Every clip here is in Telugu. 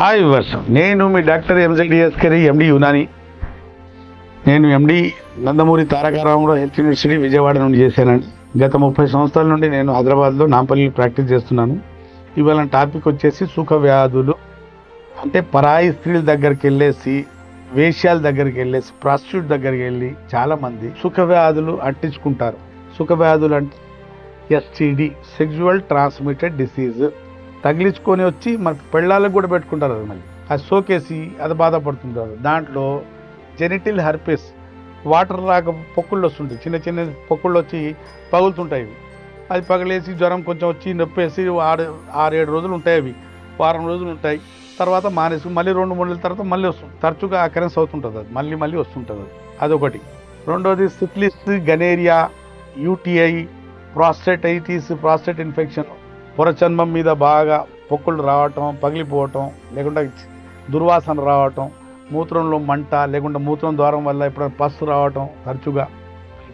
హాయ్ వర్ష. నేను మీ డాక్టర్ ఎంజెడిఎస్కరి ఎండి యునాని. నేను MD Nandamuri Tarakaramarao health university Vijayawada నుండి చేశానండి. గత ముప్పై సంవత్సరాల నుండి నేను హైదరాబాద్లో నాంపల్లిలో ప్రాక్టీస్ చేస్తున్నాను. ఇవాళ టాపిక్ వచ్చేసి సుఖ వ్యాధులు. అంటే పరాయి స్త్రీల దగ్గరికి వెళ్ళేసి వేష్యాల దగ్గరికి వెళ్ళేసి ప్రాస్టిట్యూట్ దగ్గరికి వెళ్ళి చాలామంది సుఖ వ్యాధులు అంటించుకుంటారు సుఖ వ్యాధులు అంటే ఎస్టీడి సెక్జువల్ ట్రాన్స్మిటెడ్ డిసీజ్. తగిలించుకొని వచ్చి మన పెళ్ళాలకు కూడా పెట్టుకుంటారు అది మళ్ళీ. అది సోకేసి అది బాధపడుతుంటారు. దాంట్లో జెనిటిల్ హర్పిస్ వాటర్ రాక పొక్కుళ్ళు వస్తుంటాయి. చిన్న చిన్న పొక్కుళ్ళు వచ్చి పగులుతుంటాయి ఇవి. అది పగిలేసి జ్వరం కొంచెం వచ్చి నొప్పేసి ఆరు ఆరేడు రోజులు ఉంటాయి అవి. వారం రోజులు ఉంటాయి. తర్వాత మానేసి మళ్ళీ రెండు మూడు నెలల తర్వాత మళ్ళీ వస్తుంది. తరచుగా అకరెన్స్ అవుతుంటుంది అది. మళ్ళీ మళ్ళీ వస్తుంటుంది అది. అదొకటి. రెండోది syphilis gonorrhoea UTI prostatitis prostate infection. పొరచర్మం మీద బాగా పొక్కులు రావటం పగిలిపోవటం లేకుండా దుర్వాసన రావటం మూత్రంలో మంట లేకుంటే మూత్రం ద్వారం వల్ల ఎప్పుడైనా పస్సు రావటం తరచుగా.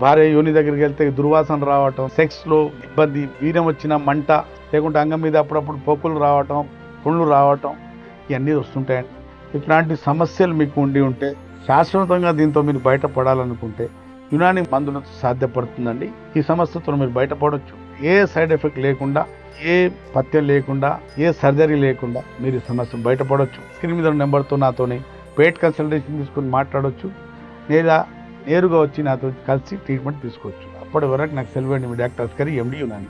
భార్య యోని దగ్గరికి వెళ్తే దుర్వాసన రావటం సెక్స్లో ఇబ్బంది వీర్యం వచ్చిన మంట లేకుంటే అంగం మీద అప్పుడప్పుడు పొక్కులు రావటం పుండ్లు రావటం ఇవన్నీ వస్తుంటాయండి. ఇట్లాంటి సమస్యలు మీకు ఉండి ఉంటే శాశ్వతంగా దీంతో మీరు బయటపడాలనుకుంటే యునాని మందులతో సాధ్యపడుతుందండి. ఈ సమస్యతో మీరు బయటపడవచ్చు ఏ సైడ్ ఎఫెక్ట్ లేకుండా ఏ పథ్యం లేకుండా ఏ సర్జరీ లేకుండా మీరు ఈ సమస్య బయటపడవచ్చు స్క్రీన్ మీద నెంబర్తో నాతోని పేట్ కన్సల్టేషన్ తీసుకుని మాట్లాడవచ్చు లేదా నేరుగా వచ్చి నాతో కలిసి ట్రీట్మెంట్ తీసుకోవచ్చు. అప్పటి వరకు నాకు సెలవు మీ డాక్టర్ అస్కరి ఎండి ఉన్నాను